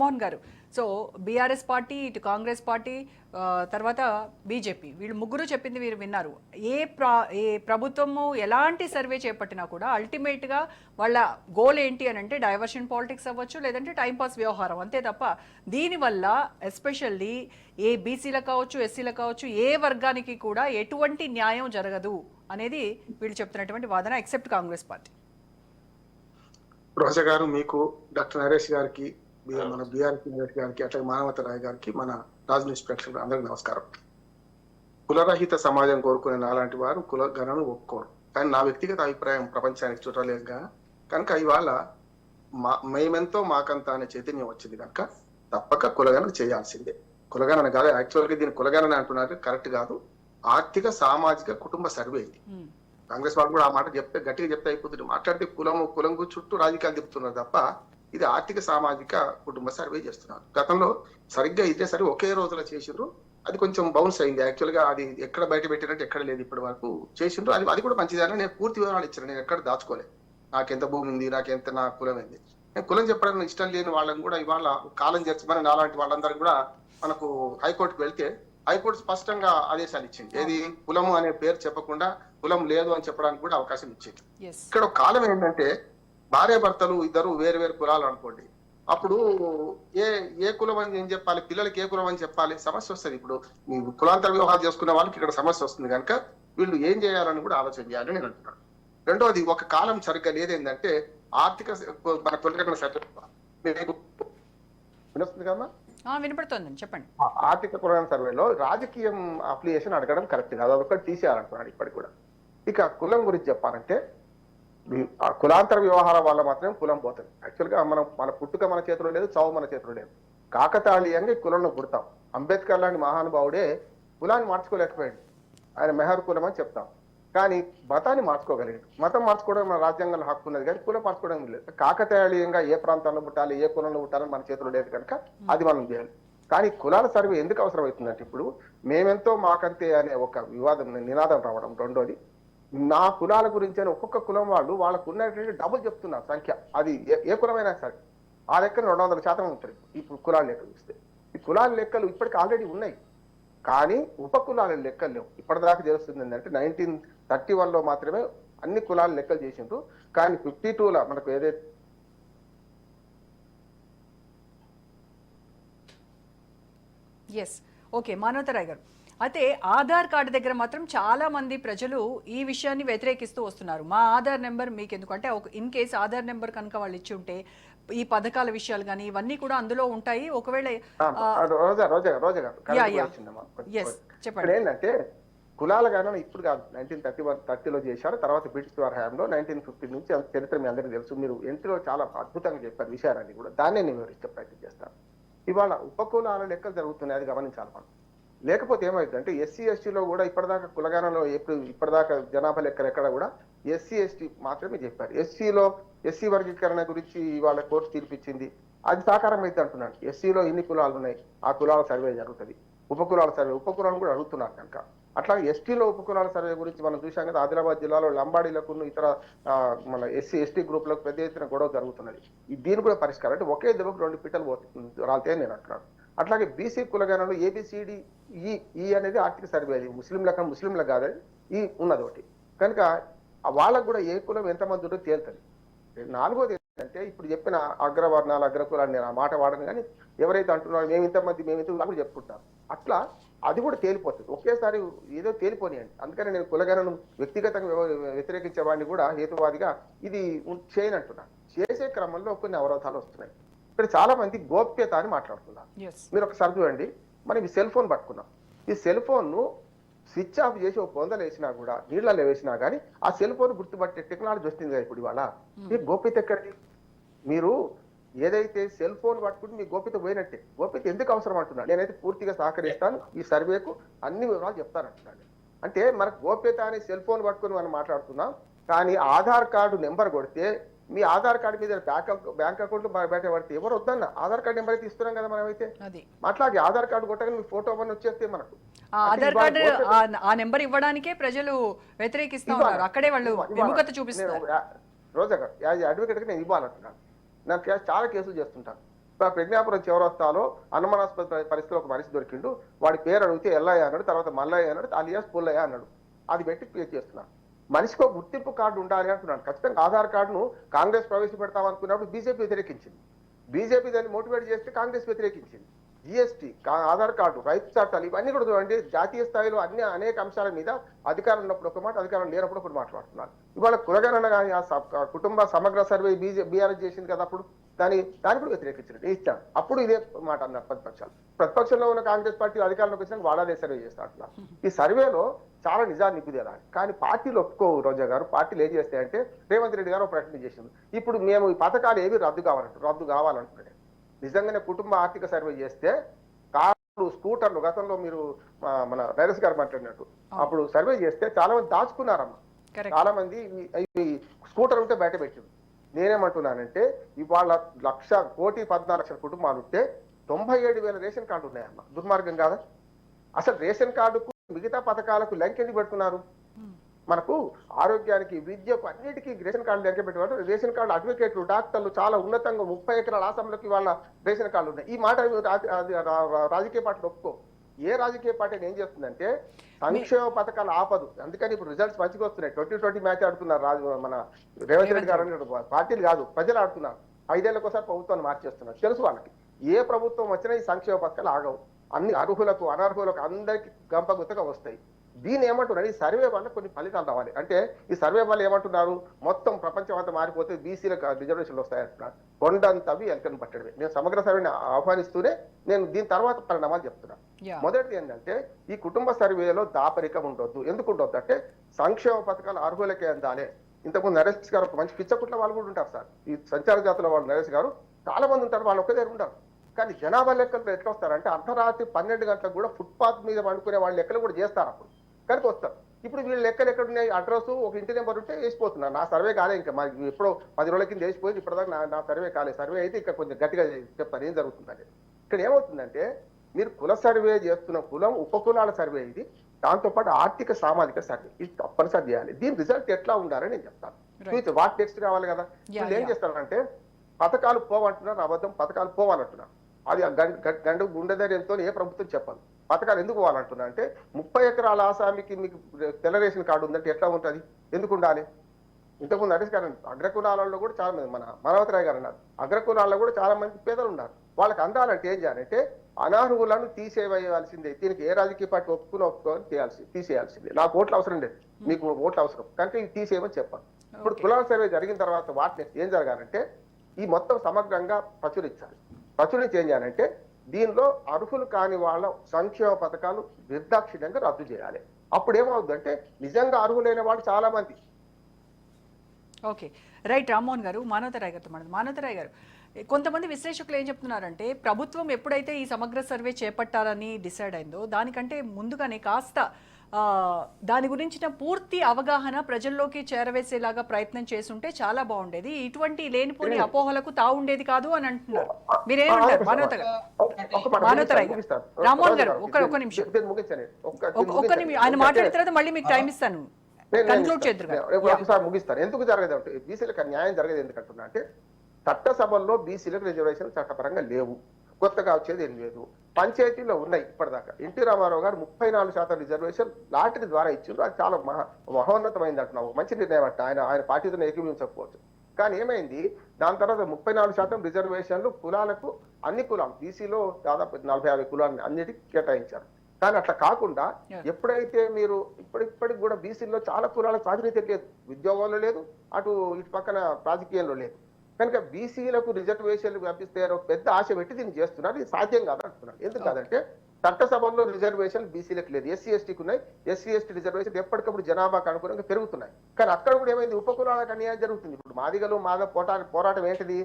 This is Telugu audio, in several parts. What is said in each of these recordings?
మోహన్ గారు. సో బీఆర్ఎస్ పార్టీ ఇటు కాంగ్రెస్ పార్టీ తర్వాత బీజేపీ. వీళ్ళు ముగ్గురు చెప్పింది మీరు విన్నారు. ఏ ప్రా ఏ ప్రభుత్వము ఎలాంటి సర్వే చేపట్టినా కూడా అల్టిమేట్గా వాళ్ళ గోల్ ఏంటి అని అంటే డైవర్షన్ పాలిటిక్స్ అవ్వచ్చు లేదంటే టైంపాస్ వ్యవహారం. అంతే తప్ప దీనివల్ల ఎస్పెషల్లీ ఏ బీసీలకు కావచ్చు ఎస్సీలకు కావచ్చు ఏ వర్గానికి కూడా ఎటువంటి న్యాయం జరగదు అనేది వీళ్ళు చెప్తున్నటువంటి వాదన ఎక్సెప్ట్ కాంగ్రెస్ పార్టీ. రోజా గారు మీకు డాక్టర్ నరేష్ గారికి మన నరేష్ గారికి అట్లాగే మానవత రాయ్ గారికి మన రాజ్ న్యూస్ ప్రేక్షకులు అందరికీ నమస్కారం. కులరహిత సమాజం కోరుకునే నాలాంటి వారు కుల గణను ఒప్పుకోరు. కానీ నా వ్యక్తిగత అభిప్రాయం ప్రపంచానికి చుట్టలేదుగా కనుక ఇవాళ మా మేమెంతో మాకంత అనే చైతన్యం వచ్చింది కనుక తప్పక కులగణన చేయాల్సిందే. కులగణన కాదు యాక్చువల్గా దీన్ని కులగణన అంటున్నారు కరెక్ట్ కాదు. ఆర్థిక సామాజిక కుటుంబ సర్వే ఇది. కాంగ్రెస్ వాళ్ళు కూడా ఆ మాట చెప్తే గట్టిగా చెప్తే అయిపోతుంది. మాట్లాడితే కులము కులం చుట్టూ రాజకీయాలు తిప్పుతున్నారు తప్ప ఇది ఆర్థిక సామాజిక కుటుంబ సర్వే చేస్తున్నారు. గతంలో సరిగ్గా ఇదే సరే ఒకే రోజులో చేసిండ్రు. అది కొంచెం బౌన్స్ అయింది. యాక్చువల్గా అది ఎక్కడ బయట పెట్టినట్టు ఎక్కడ లేదు ఇప్పటి వరకు చేసిండ్రు. అది అది కూడా మంచిదని నేను పూర్తి వివరాలు ఇచ్చాను. నేను ఎక్కడ దాచుకోలేదు నాకెంత భూమి ఉంది నాకెంత నా కులం ఏంది. నేను కులం చెప్పడానికి ఇష్టం లేని వాళ్ళని కూడా ఇవాళ కాలం చేర్చమని నాలాంటి వాళ్ళందరూ కూడా మనకు హైకోర్టుకు వెళ్తే హైకోర్టు స్పష్టంగా ఆదేశాలు ఇచ్చింది. ఏది కులము అనే పేరు చెప్పకుండా కులం లేదు అని చెప్పడానికి కూడా అవకాశం ఇచ్చింది. ఇక్కడ ఒక కాలం ఏంటంటే భార్య భర్తలు ఇద్దరు వేరు వేరు కులాలు అనుకోండి. అప్పుడు ఏ ఏ కులం అని ఏం చెప్పాలి? పిల్లలకి ఏ కులం అని చెప్పాలి? సమస్య వస్తుంది. ఇప్పుడు కులాంతర వివాహాలు చేసుకునే వాళ్ళకి ఇక్కడ సమస్య వస్తుంది కనుక వీళ్ళు ఏం చేయాలని కూడా ఆలోచన చేయాలని నేను అంటున్నాను. రెండోది ఒక కాలం సరిగ్గా లేదేంటంటే ఆర్థిక మన ఆ, వినపడుతోందండి. చెప్పండి. ఆర్థిక కులాల సర్వేలో రాజకీయం అప్లికేషన్ అడగడం కరెక్ట్ కాదు. అదొకటి తీసేయాలంటున్నాడు ఇప్పటికి కూడా. ఇక కులం గురించి చెప్పాలంటే కులాంతర వ్యవహారం వల్ల మాత్రమే కులం పోతుంది. యాక్చువల్గా మనం మన పుట్టుక మన చేతిలో లేదు చావు మన చేతిలో లేదు. కాకతాళీయంగా ఈ కులంలో పుడతాం. అంబేద్కర్ లాంటి మహానుభావుడే కులాన్ని మార్చుకోలేకపోయాడు. ఆయన మెహర్ కులం అని చెప్తాం. కానీ మతాన్ని మార్చుకోగలిగాడు. మతం మార్చుకోవడం మన రాజ్యాంగంలో హక్కు ఉన్నది కానీ కులం మార్చుకోవడం లేదు. కాకతాళీయంగా ఏ ప్రాంతంలో పుట్టాలి ఏ కులంలో పుట్టాలని మన చేతిలో లేదు కనుక అది మనం చేయాలి. కానీ కులాల సర్వే ఎందుకు అవసరం అవుతుందంటే ఇప్పుడు మేమెంతో మాకంతే అనే ఒక వివాదం నినాదం రావడం రెండోది. నా కులాల గురించి అని ఒక్కొక్క కులం వాళ్ళు వాళ్ళకు ఉన్నటువంటి డబుల్ చెప్తున్నారు సంఖ్య. అది ఏ- ఏ కులమైనా సరే. ఆ లెక్కన రెండు వందల శాతం ఉంటుంది ఇప్పుడు కులాల లెక్కలు ఇస్తే ఈ కులాల లెక్కలు ఇప్పటికి ఆల్రెడీ ఉన్నాయి. కానీ ఉపకులాల లెక్కలు లేవు. ఇప్పటిదాకా తెలుస్తుంది ఏంటంటే నైన్టీన్ థర్టీ వన్లో మాత్రమే అన్ని కులాల లెక్కలు చేసిండ్రు. కానీ ఫిఫ్టీ టూలో మనకు ఏదైతే ఎస్ ఓకే మానవతరాయ్ గారు. అయితే ఆధార్ కార్డు దగ్గర మాత్రం చాలా మంది ప్రజలు ఈ విషయాన్ని వ్యతిరేకిస్తూ వస్తున్నారు. మా ఆధార్ నెంబర్ మీకు ఎందుకంటే ఒక ఇన్ కేస్ ఆధార్ నెంబర్ కనుక వాళ్ళు ఇచ్చి ఉంటే ఈ పథకాల విషయాలు కానీ ఇవన్నీ కూడా అందులో ఉంటాయి. ఒకవేళ చెప్పండి. ఏంటంటే కులాల గణన ఇప్పుడు కాదు. నైన్టీన్ థర్టీ వన్ థర్టీలో చేశారు. తర్వాత బ్రిటిష్ వారి హయాంలో నైన్టీన్ ఫిఫ్టీ నుంచి చరిత్ర మీ అందరికీ తెలుసు. మీరు ఎంట్రీలో చాలా అద్భుతంగా చెప్పారు విషయాలన్నీ కూడా. దాన్నే నేను వివరించే ప్రయత్నం చేస్తాను. ఇవాళ ఉపకులాల లెక్కలు జరుగుతున్నాయి. అది గమనించాలి మనం. లేకపోతే ఏమైందంటే ఎస్సీ ఎస్టీలో కూడా ఇప్పటిదాకా కులగానలో ఎప్పుడు ఇప్పటిదాకా జనాభా లెక్కలు ఎక్కడ కూడా ఎస్సీ ఎస్టీ మాత్రమే చెప్పారు. ఎస్సీలో ఎస్సీ వర్గీకరణ గురించి ఇవాళ కోర్టు తీర్పిచ్చింది. అది సాకారం అయితే అంటున్నాను. ఎస్సీలో ఎన్ని కులాలు ఉన్నాయి? ఆ కులాల సర్వే జరుగుతుంది. ఉపకులాల సర్వే ఉపకులాలు కూడా అడుగుతున్నారు కనుక. అట్లా ఎస్టీలో ఉపకులాల సర్వే గురించి మనం చూసాం కదా ఆదిలాబాద్ జిల్లాలో లంబాడీలకు ఇతర మన ఎస్సీ ఎస్టీ గ్రూప్లకు పెద్ద ఎత్తున గొడవ జరుగుతున్నది. దీని కూడా పరిష్కారం అంటే ఒకే దెబ్బకు రెండు పిట్టలు పోతుంది రాలితే నేను అంటున్నాను. అట్లాగే బీసీ కులగణలో ఏబిసిడి ఈ ఈ అనేది ఆర్థిక సర్వే అది ముస్లింలకు ముస్లింలకు కాదు ఈ ఉన్నది ఒకటి. కనుక వాళ్ళకు కూడా ఏ కులం ఎంతమంది ఉందో తేలుతుంది. నాలుగోది ఏంటంటే ఇప్పుడు చెప్పిన అగ్రవర్ణాలు అగ్రకులాలు నేను ఆ మాట వాడను కానీ ఎవరైతే అంటున్నారో మేము ఇంతమంది మేము ఇంత కూడా చెప్పుకుంటాం అట్లా అది కూడా తేలిపోతుంది. ఒకేసారి ఏదో తేలిపోనియండి. అందుకని నేను కులగణను వ్యక్తిగతంగా వ్యవ- వ్యతిరేకించే వాడిని కూడా హేతువాదిగా ఇది ఉం- చేసే క్రమంలో కొన్ని అవరోధాలు వస్తున్నాయి. ఇక్కడ చాలా మంది గోప్యత అని మాట్లాడుతున్నారు. మీరు ఒకసారి చూడండి. మనం ఈ సెల్ ఫోన్ పట్టుకున్నాం. ఈ సెల్ ఫోన్ను స్విచ్ ఆఫ్ చేసి ఒక పొందలు వేసినా కూడా నీళ్ళలో వేసినా కానీ ఆ సెల్ ఫోన్ గుర్తుపట్టే టెక్నాలజీ వస్తుంది కదా ఇప్పుడు ఇవాళ. ఈ గోప్యత ఎక్కడిది? మీరు ఏదైతే సెల్ ఫోన్ పట్టుకుంటే మీ గోప్యత పోయినట్టే. గోప్యత ఎందుకు అవసరం అంటున్నాను నేనైతే పూర్తిగా సహకరిస్తాను. ఈ సర్వేకు అన్ని వివరాలు చెప్తానంటున్నాను అంటే మనకు గోప్యత అనే సెల్ ఫోన్ పట్టుకొని మనం మాట్లాడుతున్నాం. కానీ ఆధార్ కార్డు నెంబర్ కొడితే మీ ఆధార్ కార్డు మీద బ్యాంక్ బ్యాంక్ అకౌంట్ బయట పడితే ఎవరు వద్దన్న? ఆధార్ కార్డు నెంబర్ అయితే ఇస్తున్నాం కదా మనమైతే. అది. అట్లాగే ఆధార్ కార్డు కొట్టగానే మీ ఫోటో అవన్నీ వచ్చేస్తే మనకు. ఆధార్ కార్డు ఆ- నెంబర్ ఇవ్వడానికే ప్రజలు వ్యతిరేకిస్తా ఇవ్వాలి. ఉన్నారు. అక్కడే వాళ్ళు. విముఖత నేను చూపిస్తున్నారు. రోజా యాజ్ నేను ఇవ్వాలంటున్నాను. నాకు చాలా కేసులు చేస్తుంటాను ప్ర- ప్రజ్ఞాపురం చివరస్తాలో అనుమానాస్పద పరి- పరిస్థితిలో ఒక మనిషి దొరికిండు. వాడి పేరు అడిగితే ఎల్లయ్య అన్నాడు తర్వాత మల్లయ్య అన్నాడు అలియాస్ పుల్లయ్య అన్నాడు. అది పెట్టి పే చేస్తున్నాను మనిషికి ఒక గుర్తింపు కార్డు ఉండాలి అంటున్నాను ఖచ్చితంగా ఆధార్ కార్డును కాంగ్రెస్ ప్రవేశపెడతాం అనుకున్నప్పుడు బీజేపీ వ్యతిరేకించింది. బీజేపీ దాన్ని మోటివేట్ చేస్తే కాంగ్రెస్ వ్యతిరేకించింది. జిఎస్టీ ఆధార్ కార్డు రైతు చట్టాలు ఇవన్నీ కూడా చూడండి జాతీయ స్థాయిలో అన్ని అనేక అంశాల మీద అధికారం ఉన్నప్పుడు ఒక మాట అధికారం లేనప్పుడు ఒకటి మాట్లాడుతున్నారు. ఇవాళ కులగణన కానీ ఆ ఆ కుటుంబ సమగ్ర సర్వే బీజే బీఆర్ఎస్ చేసింది కదా అప్పుడు? దాని దాన్ని కూడా వ్యతిరేకించారు ఇచ్చాను అప్పుడు ఇదే మాట అన్నారు ప్రతిపక్షాలు. ప్రతిపక్షంలో ఉన్న కాంగ్రెస్ పార్టీ అధికారంలోకి వచ్చినాక వాళ్ళదే సర్వే చేస్తా అంటున్నారు ఈ సర్వేలో చాలా నిజాన్ని నిపుదేరాలి కానీ పార్టీలు ఒప్పుకోవు రోజా గారు. పార్టీలు ఏం చేస్తాయంటే రేవంత్ రెడ్డి గారు ఒక ప్రకటన చేసింది ఇప్పుడు మేము ఈ పథకాలు ఏవి రద్దు కావాలంటారు రద్దు కావాలంటున్నాడు. నిజంగానే కుటుంబ ఆర్థిక సర్వే చేస్తే కార్లు స్కూటర్లు గతంలో మీరు మన నరేష్ గారు మాట్లాడినట్టు అప్పుడు సర్వే చేస్తే చాలా మంది దాచుకున్నారమ్మా. చాలా మంది స్కూటర్ ఉంటే బయట పెట్టింది నేనేమంటున్నానంటే ఇవాళ లక్ష కోటి పద్నాలుగు లక్షల కుటుంబాలు ఉంటే తొంభై ఏడు వేల రేషన్ కార్డు ఉన్నాయన్న దుర్మార్గం కాదా అసలు రేషన్ కార్డుకు మిగతా పథకాలకు లంకె ఎందుకు పెడుతున్నారు మనకు ఆరోగ్యానికి విద్యకు అన్నిటికీ రేషన్ కార్డు లెక్క పెట్టేవాడు రేషన్ కార్డు అడ్వకేట్లు డాక్టర్లు చాలా ఉన్నతంగా ముప్పై ఎకరాల ఆసంలోకి వాళ్ళ రేషన్ కార్డు ఉన్నాయి ఈ మాట రా- రాజకీయ పార్టీలు ఒప్పుకో ఏ రాజకీయ పార్టీ ఏం చేస్తుందంటే సంక్షేమ పథకాలు ఆపదు. అందుకని ఇప్పుడు రిజల్ట్స్ మంచిగా వస్తున్నాయి. ట్వంటీ ట్వంటీ మ్యాచ్ ఆడుతున్నారు రాజు మన రేవంత్ రెడ్డి గారు పార్టీలు కాదు ప్రజలు ఆడుతున్నారు. ఐదేళ్ళకు ఒకసారి ప్రభుత్వాన్ని మార్చేస్తున్నారు. తెలుసు వాళ్ళకి. ఏ ప్రభుత్వం వచ్చినా ఈ సంక్షేమ పథకాలు ఆగవు. అన్ని అర్హులకు అనర్హులకు అందరికి గంపగుత్తగా వస్తాయి. దీన్ని ఏమంటున్నారు? ఈ సర్వే వల్ల కొన్ని ఫలితాలు రావాలి. అంటే ఈ సర్వే వల్ల ఏమంటున్నారు? మొత్తం ప్రపంచం అంతా మారిపోతే బీసీలకు రిజర్వేషన్లు వస్తాయంటున్నారు కొండంతవి ఎలకను పట్టడమే. నేను సమగ్ర సర్వేని ఆహ్వానిస్తూనే నేను దీని తర్వాత పరిణామాలు చెప్తున్నాను మొదటిది ఏంటంటే ఈ కుటుంబ సర్వేలో దాపరికం ఉండొద్దు. ఎందుకు ఉండొద్దు అంటే సంక్షేమ పథకాలు అర్హులకే అందాలే. ఇంతకుముందు నరేష్ గారు ఒక మంచి పిచ్చకుట్ల వాళ్ళు కూడా ఉంటారు సార్. ఈ సంచార జాతుల వాళ్ళు నరేష్ గారు చాలా మంది ఉంటారు వాళ్ళు ఒకే దగ్గర ఉంటారు. కానీ జనాభా లెక్కలు ఎట్లా వస్తారంటే అర్ధరాత్రి పన్నెండు గంటలకు కూడా ఫుట్పాత్ మీద పండుకునే వాళ్ళ లెక్కలు కూడా చేస్తారు అప్పుడు. కనుక వస్తారు. ఇప్పుడు వీళ్ళ లెక్కలు ఎక్కడ ఉన్నాయి అడ్రస్ ఒక ఇంటి నెంబర్ ఉంటే వేసిపోతున్నారు. నా సర్వే కాలే ఇంకా. మా ఎప్పుడో పది రోజుల కింద వేసిపోయింది. ఇప్పటిదాకా నా నా సర్వే కాలే. సర్వే అయితే ఇంకా కొంచెం గట్టిగా చెప్తారు. ఏం జరుగుతుందంటే ఇక్కడ ఏమవుతుందంటే మీరు కుల సర్వే చేస్తున్న కులం ఉపకులాల సర్వే ఇది. దాంతోపాటు ఆర్థిక సామాజిక సర్వే. ఇది తప్పనిసరి చేయాలి. దీని రిజల్ట్ ఎట్లా ఉండాలని నేను చెప్తాను. చూసి వాట్ టెక్స్ట్ కావాలి కదా? వీళ్ళు ఏం. చేస్తారంటే పథకాలు పోవంటున్నారు అబద్ధం పథకాలు పోవాలంటున్నారు అది గండు గుండె ధైర్యంతో ఏ ప్రభుత్వం చెప్పదు. పథకాలు ఎందుకు పోవాలంటున్నా అంటే ముప్పై ఎకరాల ఆసామికి మీకు తెల్ల రేషన్ కార్డు ఉందంటే ఎట్లా ఉంటుంది? ఎందుకు ఉండాలి? ఇంతకుముందు నరేష్ గారు అగ్రకులాలలో కూడా చాలా మంది మన మనవతరాయ్ గారు అన్నారు అగ్రకులాల్లో కూడా చాలా మంది పేదలు ఉన్నారు. వాళ్ళకి అందాలంటే ఏం చేయాలంటే అనర్హులను తీసేవేయాల్సిందే దీనికి ఏ రాజకీయ పార్టీ ఒప్పుకుని ఒప్పుకొని తీయాల్సి తీసేయాల్సిందే. నాకు ఓట్లు అవసరం లేదు. మీకు ఓట్లు అవసరం. కనుక ఇది తీసేయమని చెప్పాను ఇప్పుడు. కులాల సర్వే జరిగిన తర్వాత వాటిని ఏం జరగాలంటే ఈ మొత్తం సమగ్రంగా ప్రచురించాలి. ప్రచురించి ఏం చేయాలంటే దీనిలో అర్హులు కాని వాళ్ళ సంక్షేమ పథకాలు నిర్దాక్షిణ్యంగా రద్దు చేయాలి. అప్పుడు ఏమవుతుందంటే నిజంగా అర్హులైన వాళ్ళు చాలా మంది ఓకే. రైట్ రామ్మోహన్ గారు మానవతరాయ్ గారితో మాట్లాడు మానవతరాయ్ గారు కొంతమంది విశ్లేషకులు ఏం చెప్తున్నారంటే ప్రభుత్వం ఎప్పుడైతే ఈ సమగ్ర సర్వే చేపట్టాలని డిసైడ్ అయిందో దానికంటే ముందుగానే కాస్త ఆ, దాని గురించిన పూర్తి అవగాహన ప్రజల్లోకి చేరవేసేలాగా ప్రయత్నం చేసుంటే చాలా బాగుండేది. ఇటువంటి లేనిపోని అపోహలకు తావు ఉండేది కాదు అని అంటున్నారు. మీరేమంటారు? మానవత మానవతరాయ్. రామ్మోహన్ గారు, ఒక్క- ఒక్క నిమిషం. ఒక్క-. నిమిషం. ఆయన మాట్లాడిన తర్వాత మళ్ళీ మీకు టైం ఇస్తాను. ఒకసారి ముగిస్తాను. ఎందుకు జరగదు అంటే బీసీలకు న్యాయం జరగదు ఎందుకంటున్నా అంటే చట్టసభల్లో బీసీలకు రిజర్వేషన్ చట్టపరంగా లేవు. కొత్తగా వచ్చేది ఏం లేదు. పంచాయతీలో ఉన్నాయి ఇప్పటిదాకా. ఎన్టీ రామారావు గారు ముప్పై నాలుగు శాతం రిజర్వేషన్ లాటరీ ద్వారా ఇచ్చిండ్రు. అది చాలా మహా మహోన్నతమైంది అంటున్నావు. ఒక మంచి నిర్ణయం అంట. ఆయన ఆయన పార్టీతో ఏకీభవించకపోవచ్చు. కానీ ఏమైంది? దాని తర్వాత ముప్పై నాలుగు శాతం రిజర్వేషన్లు కులాలకు అన్ని కులాలు బీసీలో దాదాపు నలభై యాభై కులాలను అన్నిటికీ కేటాయించారు. కానీ అట్లా కాకుండా. ఎప్పుడైతే మీరు ఇప్పటి ఇప్పటికి కూడా బీసీలో చాలా కులాల ప్రాతినిధ్యం లేదు. ఉద్యోగంలో లేదు అటు ఇటు పక్కన రాజకీయంలో లేదు. కనుక బీసీలకు రిజర్వేషన్లు ఒక పెద్ద ఆశ పెట్టి దీన్ని చేస్తున్నారు. ఇది సాధ్యం కాదు అంటున్నారు ఎందుకు కాదంటే చట్టసభల్లో రిజర్వేషన్ బీసీలకు లేదు. ఎస్సీ ఎస్టీకి ఉన్నాయి. ఎస్సీ ఎస్టీ రిజర్వేషన్ ఎప్పటికప్పుడు జనాభాకు అనుగుణంగా పెరుగుతున్నాయి. కానీ అక్కడ కూడా ఏమైంది? ఉపకులాలకు అన్యాయం జరుగుతుంది. ఇప్పుడు మాదిగలు మాద పోటా పోరాటం ఏంటిది?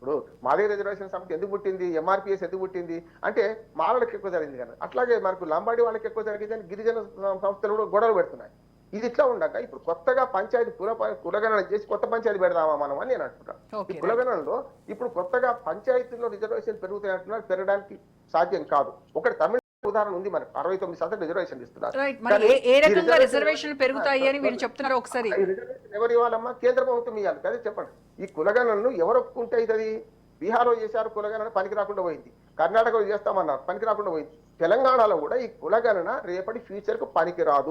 ఇప్పుడు మాదిగ రిజర్వేషన్ సమితి ఎందుకు పుట్టింది? ఎంఆర్పిఎస్ ఎందుకు పుట్టింది? అంటే మాలలకు ఎక్కువ జరిగింది కదా. అట్లాగే మనకు లంబాడి వాళ్ళకి ఎక్కువ జరిగింది అని గిరిజన సంస్థలు కూడా గొడవలు పెడుతున్నాయి. ఇది ఇట్లా ఉండక ఇప్పుడు కొత్తగా పంచాయతీ కుల కులగణన చేసి కొత్త పంచాయతీ పెడదామా మనం అని నేను అంటున్నాను ఈ కులగణనలో ఇప్పుడు కొత్తగా పంచాయతీల్లో రిజర్వేషన్ పెరుగుతాయి అంటున్నారు పెరగడానికి సాధ్యం కాదు. ఒకటి తమిళ ఉదాహరణ ఉంది మనకు. అరవై తొమ్మిది శాతం రిజర్వేషన్ ఇస్తున్నారు. కానీ ఏ- రకంగా రిజర్వేషన్- పెరుగుతాయి అని వీళ్ళు చెప్తున్నారు ఒకసారి. రిజర్వేషన్ ఎవరు ఇవ్వాలమ్మా? కేంద్ర ప్రభుత్వం ఇవ్వాలి అదే చెప్పండి. ఈ కులగణను ఎవరు ఒప్పుకుంటే అవుతుంది? బీహార్లో చేశారు కులగణన పనికి రాకుండా పోయింది. కర్ణాటకలో చేస్తామన్నారు పనికి రాకుండా పోయింది. తెలంగాణలో కూడా ఈ కులగణన రేపటి ఫ్యూచర్కు పనికి రాదు.